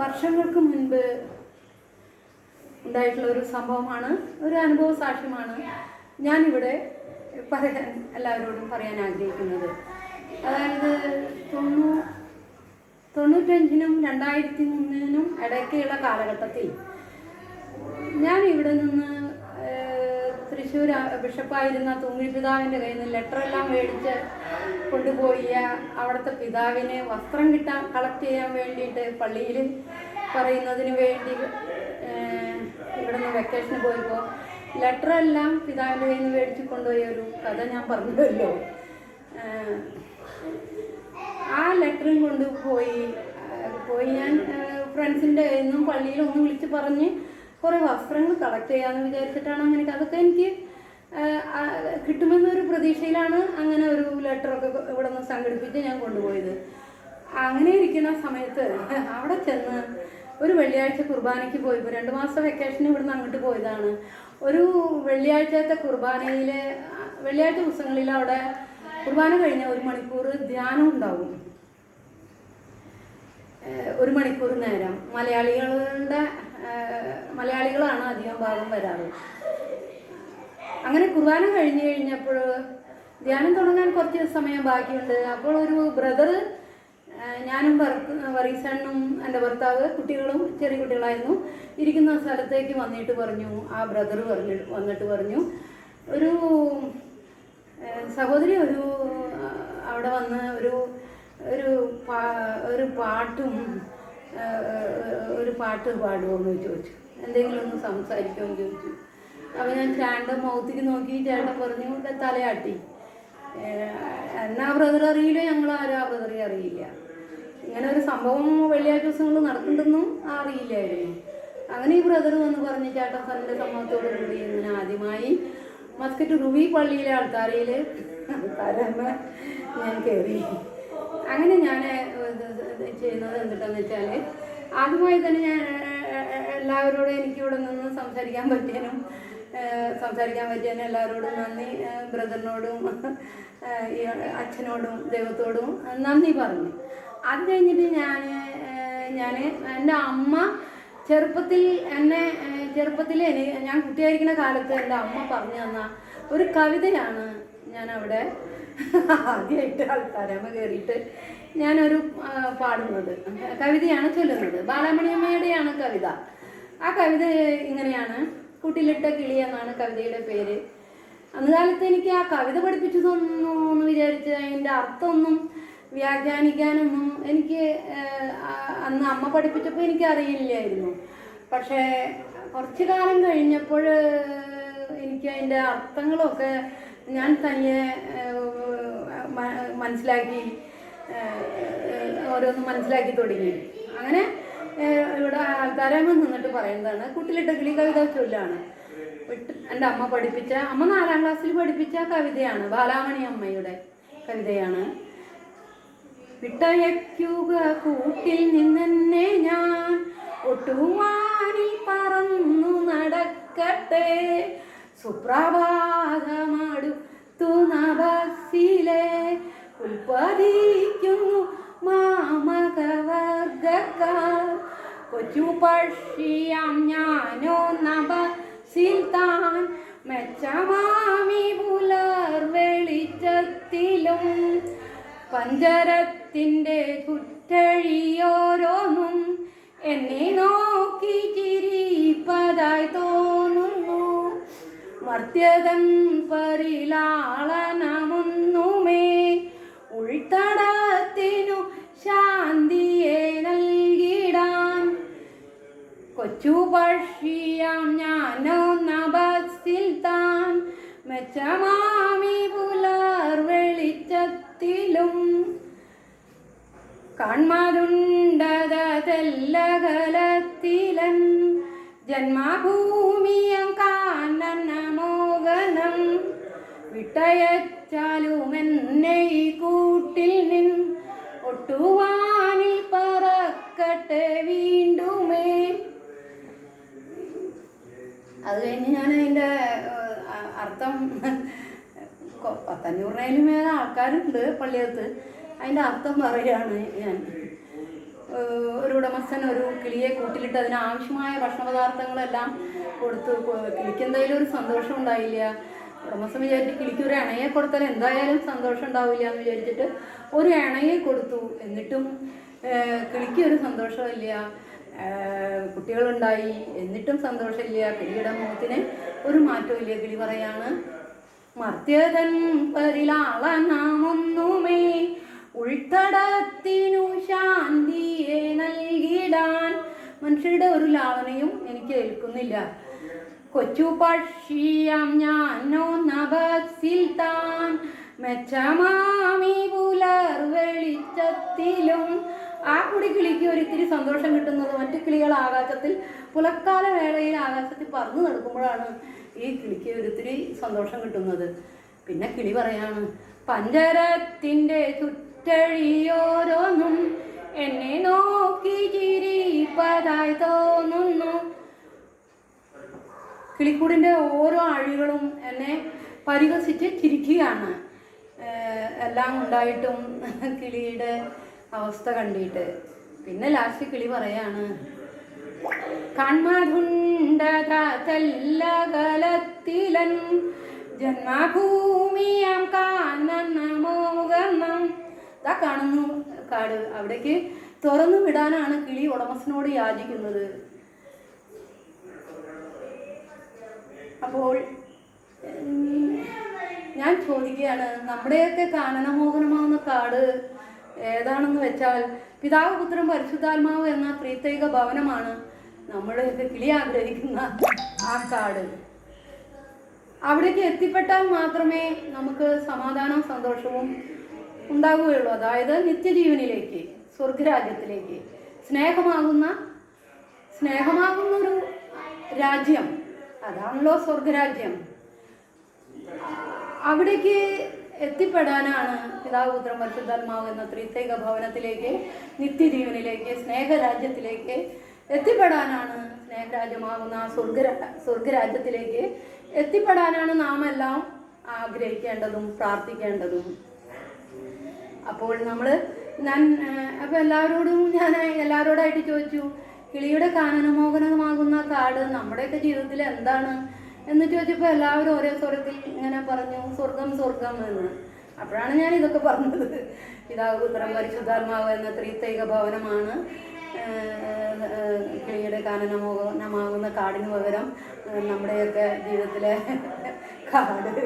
വർഷങ്ങൾക്ക് മുൻപ് ഉണ്ടായിട്ടുള്ള ഒരു സംഭവമാണ്. ഒരു അനുഭവ സാക്ഷ്യമാണ് ഞാനിവിടെ പറയാൻ എല്ലാവരോടും പറയാൻ ആഗ്രഹിക്കുന്നത്. അതായത് തൊണ്ണൂ തൊണ്ണൂറ്റഞ്ചിനും രണ്ടായിരത്തി മൂന്നിനും ഇടയ്ക്കുള്ള കാലഘട്ടത്തിൽ ഞാൻ ഇവിടെ നിന്ന് തൃശ്ശൂർ ബിഷപ്പായിരുന്ന തൂങ്ങിൽ പിതാവിന്റെ കയ്യിൽ നിന്ന് ലെറ്ററെല്ലാം മേടിച്ച് കൊണ്ടുപോയി. അവിടുത്തെ പിതാവിന് വസ്ത്രം കിട്ടാൻ കളക്ട് ചെയ്യാൻ വേണ്ടിയിട്ട് പള്ളിയിൽ പറയുന്നതിന് വേണ്ടി ഇവിടുന്ന് ഇവിടെ നിന്ന് വെക്കേഷന് പോയപ്പോൾ ലെറ്ററെല്ലാം പിതാവിന്റെ കയ്യിൽ നിന്ന് മേടിച്ച് കൊണ്ടുപോയ ഒരു കഥ ഞാൻ പറഞ്ഞല്ലോ ആ ലെറ്ററും കൊണ്ടുപോയി പോയി. പോയി ഞാൻ ഫ്രണ്ട്സിന്റെ കയ്യിൽ നിന്നും പള്ളിയിൽ ഒന്ന് വിളിച്ച് പറഞ്ഞ് കുറേ വസ്ത്രങ്ങൾ കളക്ട് ചെയ്യാമെന്ന് വിചാരിച്ചിട്ടാണ് അങ്ങനെ അതൊക്കെ എനിക്ക് കിട്ടുമെന്നൊരു പ്രതീക്ഷയിലാണ് അങ്ങനെ ഒരു ലെറ്ററൊക്കെ ഇവിടെ നിന്ന് സംഘടിപ്പിച്ച് ഞാൻ കൊണ്ടുപോയത്. അങ്ങനെ ഇരിക്കുന്ന സമയത്ത് അവിടെ ചെന്ന് ഒരു വെള്ളിയാഴ്ച കുർബാനയ്ക്ക് പോയപ്പോൾ രണ്ട് മാസം വെക്കേഷൻ ഇവിടുന്ന് അങ്ങോട്ട് പോയതാണ്. ഒരു വെള്ളിയാഴ്ചത്തെ കുർബാനയിൽ വെള്ളിയാഴ്ച ദിവസങ്ങളിൽ അവിടെ കുർബാന കഴിഞ്ഞ ഒരു മണിക്കൂർ ധ്യാനം ഉണ്ടാവും. ഒരു മണിക്കൂർ നേരം. മലയാളികളുടെ മലയാളികളാണ് അധികം ഭാഗം വരാറ്. അങ്ങനെ കുർബാന കഴിഞ്ഞു കഴിഞ്ഞപ്പോൾ ധ്യാനം തുടങ്ങാൻ കുറച്ച് സമയം ബാക്കിയുണ്ട്. അപ്പോൾ ഒരു ബ്രദർ ഞാനും വറീസണ്ണും എന്റെ ഭർത്താവ് കുട്ടികളും ചെറിയ കുട്ടികളായിരുന്നു ഇരിക്കുന്ന സ്ഥലത്തേക്ക് വന്നിട്ട് പറഞ്ഞു. ആ ബ്രദർ പറഞ്ഞു വന്നിട്ട് പറഞ്ഞു ഒരു സഹോദരി ഒരു അവിടെ വന്ന് ഒരു ഒരു പാട്ടും ഒരു പാട്ട് പാടുമോ എന്ന് ചോദിച്ചു. എന്തെങ്കിലും ഒന്ന് സംസാരിക്കുമോ എന്ന് ചോദിച്ചു. അപ്പോൾ ഞാൻ ചേട്ടന്റെ മൗത്തിക്ക് നോക്കി ചേട്ടൻ പറഞ്ഞു തലയാട്ടി. എന്നാ ബ്രദർ അറിയില്ല ഞങ്ങൾ ആരും ആ ബ്രദറെ അറിയില്ല. ഇങ്ങനെ ഒരു സംഭവം വെള്ളിയാഴ്ച ദിവസങ്ങൾ നടക്കുന്നുണ്ടെന്നും അറിയില്ലായിരുന്നു. അങ്ങനെ ഈ ബ്രദർ വന്ന് പറഞ്ഞ് ചേട്ടൻ സന്റെ സമ്മതത്തോടു കൂടി ഇങ്ങനെ ആദ്യമായി മസ്കറ്റ് റുവി പള്ളിയിലെ ആൾക്കാരമ്മ ഞാൻ കയറി. അങ്ങനെ ഞാൻ ചെയ്യുന്നത് എന്തിട്ടെന്ന് വെച്ചാൽ ആദ്യമായി തന്നെ ഞാൻ എല്ലാവരോടും എനിക്കിവിടെ നിന്ന് സംസാരിക്കാൻ പറ്റിയതിനും ഏഹ് സംസാരിക്കാൻ പറ്റിയതിനും എല്ലാവരോടും നന്ദി ബ്രദറിനോടും അച്ഛനോടും ദൈവത്തോടും നന്ദി പറഞ്ഞു. അത് കഴിഞ്ഞിട്ട് ഞാൻ ഞാൻ എന്റെ അമ്മ ചെറുപ്പത്തിൽ എന്നെ ചെറുപ്പത്തിൽ എനിക്ക് ഞാൻ കുട്ടിയായിരിക്കുന്ന കാലത്ത് എന്റെ അമ്മ പറഞ്ഞു തന്ന ഒരു കവിതയാണ് ഞാൻ അവിടെ ആദ്യമായിട്ട് ആൾക്കാരമ്മ കയറിയിട്ട് ഞാനൊരു പാടുന്നത്. കവിതയാണ് ചൊല്ലുന്നത്. ബാലാമണിയമ്മയുടെയാണ് കവിത. ആ കവിത ഇങ്ങനെയാണ്. കുട്ടിലിട്ട കിളി എന്നാണ് കവിതയുടെ പേര്. അന്ന് കാലത്ത് എനിക്ക് ആ കവിത പഠിപ്പിച്ചു തന്നു എന്ന് വിചാരിച്ച് അതിന്റെ അർത്ഥമൊന്നും വ്യാഖ്യാനിക്കാനൊന്നും എനിക്ക് അന്ന് അമ്മ പഠിപ്പിച്ചപ്പോൾ എനിക്ക് അറിയില്ലായിരുന്നു പക്ഷേ കുറച്ച് കാലം കഴിഞ്ഞപ്പോൾ എനിക്ക് അതിന്റെ അർത്ഥങ്ങളൊക്കെ ഞാൻ തനിയെ മനസ്സിലാക്കി ഓരോന്നും മനസ്സിലാക്കി തുടങ്ങി. അങ്ങനെ ഇവിടെ ആൾക്കാരമ്മ നിന്നിട്ട് പറയുന്നതാണ്. കുട്ടിലിട്ട കിളി കവിത ചൊല്ലാണ്. എന്റെ അമ്മ പഠിപ്പിച്ച അമ്മ നാലാം ക്ലാസ്സിൽ പഠിപ്പിച്ച കവിതയാണ് ബാലാമണി അമ്മയുടെ കവിതയാണ്. വിട്ടയക്കുക കൂട്ടിൽ നിന്നെന്നെ ഞാൻ ഒട്ടുവാനിൽ പറന്നു നടക്കട്ടെ. സുപ്രഭാതമടുത്തു നബസിലെ ഉൽപ്പതിക്കുന്നു മാമകവർഗക്കാർ. കൊച്ചു പക്ഷിയാം ഞാനോ നബസിൽ താൻ. മെച്ചമാമി പുലർ പഞ്ചരത്തിന്റെ കുറ്റഴിയോരോന്നും എന്നെ നോക്കി ചിരിപ്പതായി തോന്നുന്നു മർത്യതൻ പരിലാളനമൊന്നുമേ. ഉൾത്തടത്തിനു ശാന്തിയെ നൽകിടാൻ. കൊച്ചു പക്ഷിയാം ഞാനോ നബസിൽ താൻ. മെച്ചമാമി പുലർ വെളിച്ചത്തിലും. കൺമതുണ്ടതല്ലകലത്തിലൻ ജന്മഭൂമിയം കാനനമോകനം വിട്ടയച്ചാലും എന്നെ ഈ കൂട്ടിൽ നിൻ ഒട്ടുവാനിൽ പറക്കട്ടെ വീണ്ടുമേ. അത് കഴിഞ്ഞ് ഞാൻ അതിന്റെ അർത്ഥം പത്തഞ്ഞൂറിനേലും മേലെ ആൾക്കാരുണ്ട് പള്ളിയത്ത് അതിന്റെ അർത്ഥം പറയുകയാണ് ഞാൻ. ഒരു ഉടമസ്ഥൻ ഒരു കിളിയെ കൂട്ടിലിട്ട് അതിന് ആവശ്യമായ ഭക്ഷണ പദാർത്ഥങ്ങളെല്ലാം കൊടുത്തു കിളിക്ക് എന്തായാലും ഒരു സന്തോഷം ഉണ്ടായില്ല. ഉടമസ്ഥൻ വിചാരിച്ച് കിളിക്ക് ഒരു ഇണയെ കൊടുത്താൽ എന്തായാലും സന്തോഷം ഉണ്ടാവില്ല എന്ന് വിചാരിച്ചിട്ട് ഒരു ഇണയെ കൊടുത്തു. എന്നിട്ടും കിളിക്ക് ഒരു സന്തോഷമില്ല. കുട്ടികളുണ്ടായി. എന്നിട്ടും സന്തോഷമില്ല. കിളിയുടെ മുഖത്തിന് ഒരു മാറ്റവും ഇല്ല കിളി പറയാണ് മർത്യതൻ പരിലാളനാമൊന്നുമേ ഉൾത്തടത്തിനു ശാന്തിയെ നൽകിടാൻ മനുഷ്യരുടെ ഒരു ലാവനയും എനിക്ക് ഏൽക്കുന്നില്ല. കൊച്ചു പക്ഷിയാം ഞാനോ നഭസിൽ താൻ. മെച്ചമാമി പുലർ വെളിച്ചത്തിലും. ആ കുടി കിളിക്ക് ഒരിത്തിരി സന്തോഷം കിട്ടുന്നത് മറ്റു കിളികൾ ആകാശത്തിൽ പുലക്കാല വേളയിൽ ആകാശത്തിൽ പറന്നു നടക്കുമ്പോഴാണ് ഈ കിളിക്ക് ഒരിത്തിരി സന്തോഷം കിട്ടുന്നത്. പിന്നെ കിളി പറയാണ് പഞ്ചരത്തിന്റെ ചുറ്റഴിയോരോന്നും എന്നെ നോക്കി ചിരിപ്പതായി തോന്നുന്നു. കിളിക്കൂടിന്റെ ഓരോ അഴികളും എന്നെ പരിഹസിച്ച് ചിരിക്കുകയാണ്. എല്ലാം ഉണ്ടായിട്ടും കിളിയുടെ അവസ്ഥ കണ്ടിട്ട്. പിന്നെ ലാസ്റ്റ് കിളി പറയാണ് കൺമധുണ്ടതല്ലകലത്തിലൻ ജന്മഭൂമിയാം കാണുന്ന മോകണം ഇതാ കാണുന്നു കാട്. അവിടേക്ക് തുറന്നു വിടാനാണ് കിളി ഉടമസ്ഥനോട് യാചിക്കുന്നത്. അപ്പോൾ ഞാൻ ചോദിക്കുകയാണ് നമ്മുടെയൊക്കെ കാനനമോഹനമാവുന്ന കാട് ഏതാണെന്ന് വെച്ചാൽ പിതാവ് പുത്രൻ പരിശുദ്ധാത്മാവ് എന്ന പ്രത്യേക ഭവനമാണ് നമ്മുടെയൊക്കെ കിളി ആഗ്രഹിക്കുന്ന ആ കാട്. അവിടേക്ക് എത്തിപ്പെട്ടാൽ മാത്രമേ നമുക്ക് സമാധാനവും സന്തോഷവും ഉണ്ടാവുകയുള്ളൂ. അതായത് നിത്യജീവനിലേക്ക് സ്വർഗരാജ്യത്തിലേക്ക് സ്നേഹമാകുന്ന സ്നേഹമാകുന്ന ഒരു രാജ്യം. അതാണല്ലോ സ്വർഗരാജ്യം അവിടേക്ക് എത്തിപ്പെടാനാണ് പിതാവ് പുത്രൻ പരിശുദ്ധാത്മാവ് എന്ന ത്രിത്യേക ഭവനത്തിലേക്ക് നിത്യജീവനിലേക്ക് സ്നേഹരാജ്യത്തിലേക്ക് എത്തിപ്പെടാനാണ് സ്നേഹരാജ്യമാകുന്ന സ്വർഗ സ്വർഗരാ സ്വർഗരാജ്യത്തിലേക്ക് എത്തിപ്പെടാനാണ് നാം എല്ലാം ആഗ്രഹിക്കേണ്ടതും പ്രാർത്ഥിക്കേണ്ടതും. അപ്പോൾ നമ്മൾ ഞാൻ അപ്പോൾ എല്ലാവരോടും ഞാൻ എല്ലാവരോടായിട്ട് ചോദിച്ചു കിളിയുടെ കാനനമോഹനമാകുന്ന കാട് നമ്മുടെയൊക്കെ ജീവിതത്തിൽ എന്താണ്? എന്ന് ചോദിച്ചപ്പോൾ എല്ലാവരും ഒരേ സ്വർഗത്തിൽ ഇങ്ങനെ പറഞ്ഞു സ്വർഗം സ്വർഗം എന്ന്. അപ്പോഴാണ് ഞാൻ ഇതൊക്കെ പറഞ്ഞത്. ഇതാ ഉത്തരം പരിശുദ്ധാത്മാവ് എന്ന ത്രിത്വൈക ഭവനമാണ് കിളിയുടെ കാനനമോഹനമാകുന്ന കാടിന് പകരം നമ്മുടെയൊക്കെ ജീവിതത്തിലെ കാട്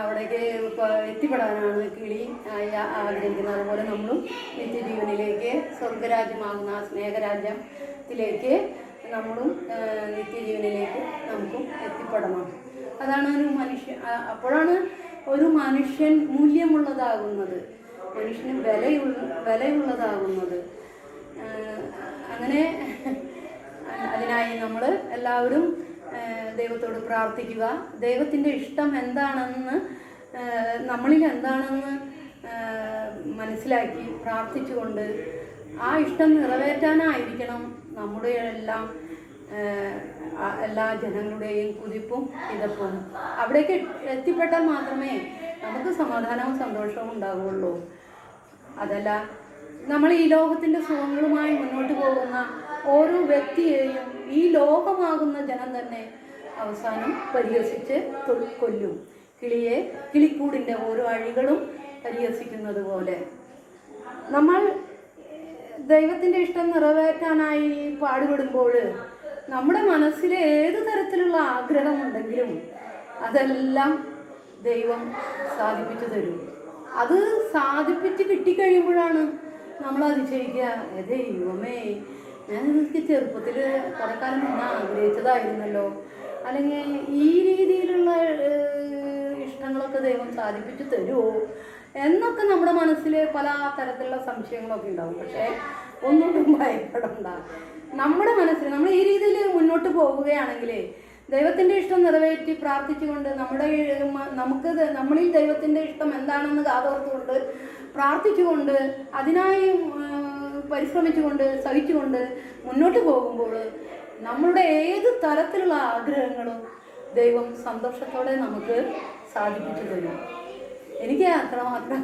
അവിടേക്ക് എത്തിപ്പെടാനാണ് കിളി ആഗ്രഹിക്കുന്നത്. അതുപോലെ നമ്മളും നിത്യജീവനിലേക്ക് സ്വർഗരാജ്യമാകുന്ന സ്നേഹരാജ്യത്തിലേക്ക് നമ്മളും നിത്യജീവനിലേക്ക് നമുക്കും എത്തിപ്പെടണം. അതാണ് ഒരു മനുഷ്യ അപ്പോഴാണ് ഒരു മനുഷ്യൻ മൂല്യമുള്ളതാകുന്നത്. മനുഷ്യന് വിലയുള്ള വിലയുള്ളതാകുന്നത്. അങ്ങനെ അതിനായി നമ്മൾ എല്ലാവരും ദൈവത്തോട് പ്രാർത്ഥിക്കുക. ദൈവത്തിന്റെ ഇഷ്ടം എന്താണെന്ന് നമ്മളിൽ എന്താണെന്ന് മനസ്സിലാക്കി പ്രാർത്ഥിച്ചുകൊണ്ട് ആ ഇഷ്ടം നിറവേറ്റാനായിരിക്കണം നമ്മുടെ എല്ലാം എല്ലാ ജനങ്ങളുടെയും കുതിപ്പും ഇതപ്പും. അവിടേക്ക് എത്തിപ്പെട്ടാൽ മാത്രമേ നമുക്ക് സമാധാനവും സന്തോഷവും ഉണ്ടാവുകയുള്ളൂ. അതല്ല നമ്മൾ ഈ ലോകത്തിന്റെ സുഖങ്ങളുമായി മുന്നോട്ട് പോകുന്ന ഓരോ വ്യക്തിയെയും ഈ ലോകമാകുന്ന ജനം തന്നെ അവസാനം പരിഹസിച്ച് കൊല്ലും. കിളിയെ കിളിക്കൂടിന്റെ ഓരോ അഴികളും പരിഹസിക്കുന്നത് പോലെ. നമ്മൾ ദൈവത്തിന്റെ ഇഷ്ടം നിറവേറ്റാനായി പാടുപെടുമ്പോൾ നമ്മുടെ മനസ്സിൽ ഏത് തരത്തിലുള്ള ആഗ്രഹമുണ്ടെങ്കിലും അതെല്ലാം ദൈവം സാധിപ്പിച്ചു തരും. അത് സാധിപ്പിച്ച് കിട്ടിക്കഴിയുമ്പോഴാണ് നമ്മൾ അതിശയിക്കുക "ഏ ദൈവമേ ഞാൻ എനിക്ക് ചെറുപ്പത്തിൽ കുറേ കാലം ആഗ്രഹിച്ചതായിരുന്നല്ലോ. അല്ലെങ്കിൽ ഈ രീതിയിലുള്ള ഇഷ്ടങ്ങളൊക്കെ ദൈവം സാധിപ്പിച്ചു തരുമോ എന്നൊക്കെ നമ്മുടെ മനസ്സിൽ പല തരത്തിലുള്ള സംശയങ്ങളൊക്കെ ഉണ്ടാവും. പക്ഷേ ഒന്നുകൊണ്ടും ഭയപ്പെടണ്ട. നമ്മുടെ മനസ്സിൽ നമ്മൾ ഈ രീതിയിൽ മുന്നോട്ട് പോവുകയാണെങ്കിൽ ദൈവത്തിന്റെ ഇഷ്ടം നിറവേറ്റി പ്രാർത്ഥിച്ചുകൊണ്ട് നമ്മുടെ നമുക്ക് നമ്മളിൽ ദൈവത്തിന്റെ ഇഷ്ടം എന്താണെന്ന് കാതോർത്തുകൊണ്ട് പ്രാർത്ഥിച്ചുകൊണ്ട് അതിനായി പരിശ്രമിച്ചുകൊണ്ട് സഹിച്ചുകൊണ്ട് മുന്നോട്ട് പോകുമ്പോൾ നമ്മളുടെ ഏത് തരത്തിലുള്ള ആഗ്രഹങ്ങളും ദൈവം സന്തോഷത്തോടെ നമുക്ക് സാധിപ്പിച്ചു തരും. എനിക്ക് അത്രമാത്രം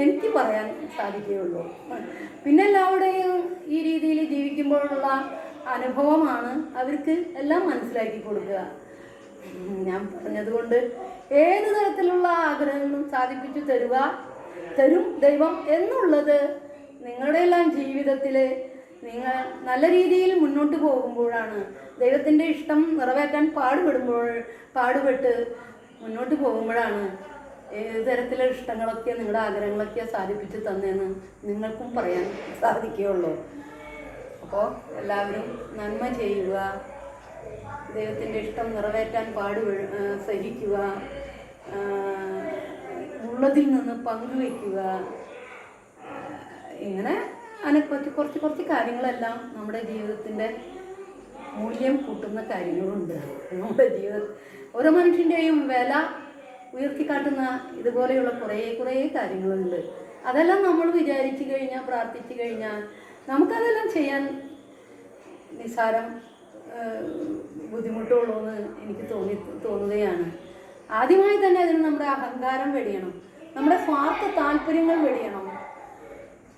എനിക്ക് പറയാൻ സാധിക്കുകയുള്ളൂ. പിന്നെ എല്ലാവരുടെയും ഈ രീതിയിൽ ജീവിക്കുമ്പോഴുള്ള അനുഭവമാണ് അവർക്ക് എല്ലാം മനസ്സിലാക്കി കൊടുക്കുക. ഞാൻ പറഞ്ഞതുകൊണ്ട് ഏത് തരത്തിലുള്ള ആഗ്രഹങ്ങളും സാധിപ്പിച്ചു തരുക തരും ദൈവം എന്നുള്ളത് നിങ്ങളുടെ എല്ലാം ജീവിതത്തിൽ നിങ്ങൾ നല്ല രീതിയിൽ മുന്നോട്ട് പോകുമ്പോഴാണ് ദൈവത്തിന്റെ ഇഷ്ടം നിറവേറ്റാൻ പാടുപെടുമ്പോൾ പാടുപെട്ട് മുന്നോട്ട് പോകുമ്പോഴാണ് ഏത് തരത്തിലുള്ള ഇഷ്ടങ്ങളൊക്കെ നിങ്ങളുടെ ആഗ്രഹങ്ങളൊക്കെ സാധിപ്പിച്ച് തന്നെന്ന് നിങ്ങൾക്കും പറയാൻ സാധിക്കുകയുള്ളൂ. അപ്പോൾ എല്ലാവരും നന്മ ചെയ്യുക ദൈവത്തിന്റെ ഇഷ്ടം നിറവേറ്റാൻ പാട് സഹിക്കുക ഉള്ളതിൽ നിന്ന് പങ്കുവയ്ക്കുക. ഇങ്ങനെ അങ്ങനെ കുറച്ച് കുറച്ച് കുറച്ച് കാര്യങ്ങളെല്ലാം നമ്മുടെ ജീവിതത്തിന്റെ മൂല്യം കൂട്ടുന്ന കാര്യങ്ങളുണ്ട്. നമ്മുടെ ജീവിതം ഓരോ മനുഷ്യന്റെയും വില ഉയർത്തിക്കാട്ടുന്ന ഇതുപോലെയുള്ള കുറേ കുറേ കാര്യങ്ങളുണ്ട്. അതെല്ലാം നമ്മൾ വിചാരിച്ചു കഴിഞ്ഞാൽ പ്രാർത്ഥിച്ചു കഴിഞ്ഞാൽ നമുക്കതെല്ലാം ചെയ്യാൻ നിസ്സാരം ബുദ്ധിമുട്ടുള്ളൂ എന്ന് എനിക്ക് തോന്നി തോന്നുകയാണ്. ആദ്യമായി തന്നെ അതിന് നമ്മുടെ അഹങ്കാരം വെടിയണം. നമ്മുടെ സ്വാർത്ഥ താല്പര്യങ്ങൾ വെടിയണം.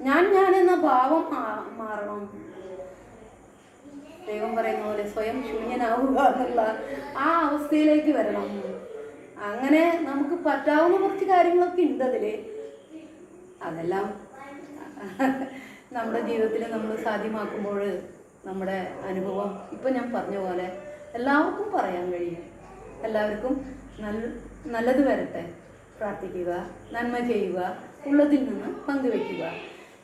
ഞാൻ ഞാൻ എന്ന ഭാവം മാറണം. ദൈവം പറയുന്ന പോലെ സ്വയം ശൂന്യനാവുക എന്നുള്ള ആ അവസ്ഥയിലേക്ക് വരണം. അങ്ങനെ നമുക്ക് പറ്റാവുന്ന കുറച്ച് കാര്യങ്ങളൊക്കെ ഉണ്ട് അതിൽ അതെല്ലാം നമ്മുടെ ജീവിതത്തിൽ നമ്മൾ സാധ്യമാക്കുമ്പോൾ നമ്മുടെ അനുഭവം ഇപ്പം ഞാൻ പറഞ്ഞ പോലെ എല്ലാവർക്കും പറയാൻ കഴിയും. എല്ലാവർക്കും നല്ല നല്ലത് വരട്ടെ. പ്രാർത്ഥിക്കുക നന്മ ചെയ്യുക ഉള്ളതിൽ നിന്ന് പങ്കുവെക്കുക.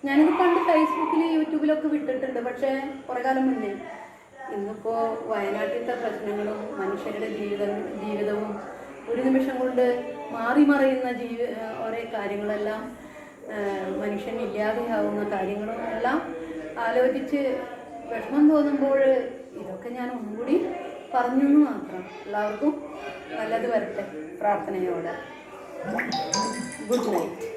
ഞാനിത് പണ്ട് ഫേസ്ബുക്കിൽ യൂട്യൂബിലൊക്കെ വിട്ടിട്ടുണ്ട് പക്ഷേ കുറേ കാലം മുന്നേ. ഇന്നിപ്പോൾ വയനാട്ടിലത്തെ പ്രശ്നങ്ങളും മനുഷ്യരുടെ ജീവിതം ജീവിതവും ഒരു നിമിഷം കൊണ്ട് മാറി മറിയുന്ന ജീവ ഓരോ കാര്യങ്ങളെല്ലാം മനുഷ്യൻ ഇല്ലാതെയാവുന്ന കാര്യങ്ങളും എല്ലാം ആലോചിച്ച് വിഷമം തോന്നുമ്പോൾ ഇതൊക്കെ ഞാൻ ഒന്നുകൂടി പറഞ്ഞു എന്ന് മാത്രം. എല്ലാവർക്കും നല്ലത് വരട്ടെ പ്രാർത്ഥനയോടെ. Good night.